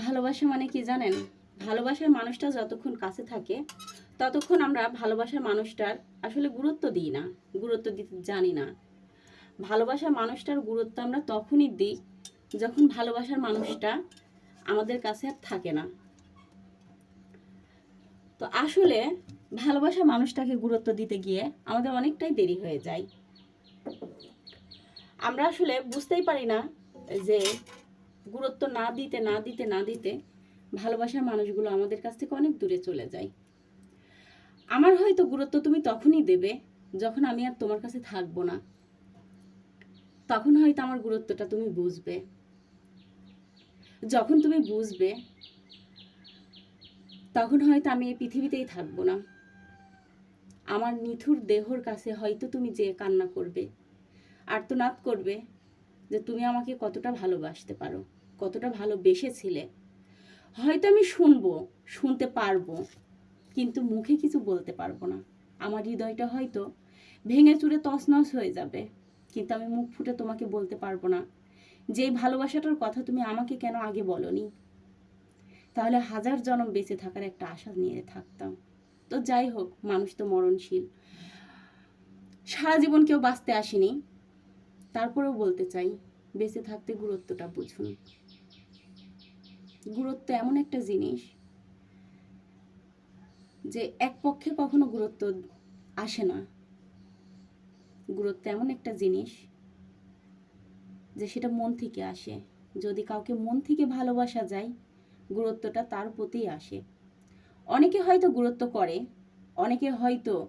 ভালোবাসা মানে কি জানেন? ভালোবাসার মানুষটা যতক্ষণ কাছে থাকে, ততক্ষণ আমরা ভালোবাসার মানুষটার আসলে গুরুত্ব দিই না, গুরুত্ব দিতে জানি না। ভালোবাসার মানুষটার গুরুত্ব আমরা তখনই দিই যখন ভালোবাসার মানুষটা আমাদের কাছে আর থাকে না। তো আসলে ভালোবাসার মানুষটাকে গুরুত্ব দিতে গিয়ে আমাদের অনেকটাই দেরি হয়ে যায়। আমরা আসলে বুঝতেই পারি না যে গুরুত্ব না দিতে না দিতে না দিতে ভালোবাসার মানুষগুলো আমাদের কাছ থেকে অনেক দূরে চলে যায়। আমার হয়তো গুরুত্ব তুমি তখনই দেবে যখন আমি আর তোমার কাছে থাকব না। তখন হয়তো আমার গুরুত্বটা তুমি বুঝবে। যখন তুমি বুঝবে, তখন হয়তো আমি এই পৃথিবীতেই থাকব না। আমার নিথুর দেহর কাছে হয়তো তুমি যে কান্না করবে, আর্তনাদ করবে যে তুমি আমাকে কতটা ভালোবাসতে পারো, কতটা ভালোবেসেছিলে। হয়তো আমি শুনব, শুনতে পারব, কিন্তু মুখে কিছু বলতে পারব না। আমার হৃদয়টা হয়তো ভেঙে চুরে তছনছ হয়ে যাবে, কিন্তু আমি মুখ ফুটে তোমাকে বলতে পারব না। যে ভালোবাসাটার কথা তুমি আমাকে কেন আগে বলনি? তাহলে হাজার জনম বেঁচে থাকার একটা আশা নিয়ে থাকতাম। তো যাই হোক, মানুষ তো মরণশীল। সারা জীবন কেউ বাঁচতে আসেনি। তারপরেও বলতে চাই, বেঁচে থাকতে গুরুত্বটা বুঝুন। গুরুত্ব এমন একটা জিনিস যে এক পক্ষে কখনো গুরুত্ব আসে না। গুরুত্ব এমন একটা জিনিস যে সেটা মন থেকে আসে। যদি কাউকে মন থেকে ভালোবাসা যায়, গুরুত্বটা তার প্রতিই আসে। অনেকে হয়তো গুরুত্ব করে, অনেকে হয়তো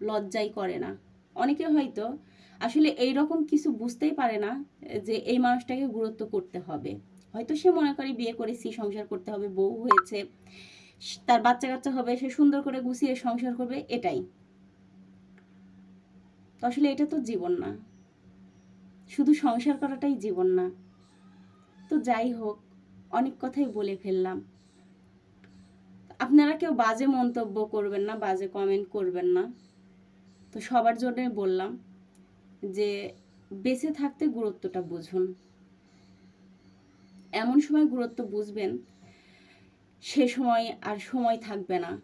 লজ্জাই করে না। অনেকে হয়তো আসলে এই রকম কিছু বুঝতেই পারে না, যে এই মানুষটাকে গুরুত্ব করতে হবে। হয়তো সে মনে করে বিয়ে করেছি, সংসার করতে হবে, বউ হয়েছে তার বাচ্চা কাচ্চা হবে, সে সুন্দর করে গুছিয়ে সংসার করবে, এটাই। তো আসলে এটা তো জীবন না। শুধু সংসার করাটাই জীবন না। তো যাই হোক, অনেক কথাই বলে ফেললাম। আপনারা কেউ বাজে মন্তব্য করবেন না, বাজে কমেন্ট করবেন না। তো সবার জন্যই বললাম। যে বেঁচে থাকতে গুরুত্বটা বুঝুন। এমন সময় গুরুত্ব বুঝবেন, সে সময় আর সময় থাকবে না।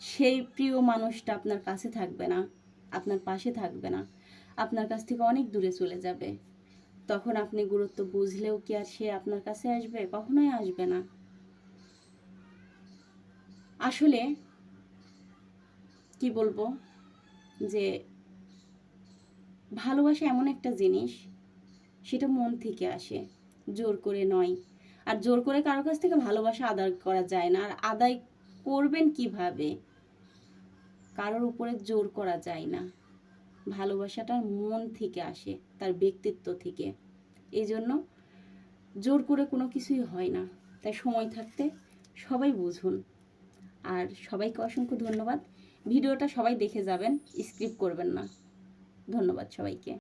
সেই প্রিয় মানুষটা আপনার কাছে থাকবে না, আপনার পাশে থাকবে না, আপনার কাছ থেকে অনেক দূরে চলে যাবে। তখন আপনি গুরুত্ব বুঝলেও কি আর সে আপনার কাছে আসবে? কখনোই আসবে না। আসলে কি বলব? যে ভালোবাসা এমন একটা জিনিস, সেটা মন থেকে আসে, জোর করে নয়। আর জোর করে কারও কাছ থেকে ভালোবাসা আদায় করা যায় না। আর আদায় করবেন কীভাবে? কারোর উপরে জোর করা যায় না। ভালোবাসাটার মন থেকে আসে, তার ব্যক্তিত্ব থেকে। এই জন্য জোর করে কোনো কিছুই হয় না। তাই সময় থাকতে সবাই বুঝুন। আর সবাইকে অসংখ্য ধন্যবাদ। ভিডিওটা সবাই দেখে যাবেন স্ক্রিপ্ট করবেন না। ধন্যবাদ সবাইকে।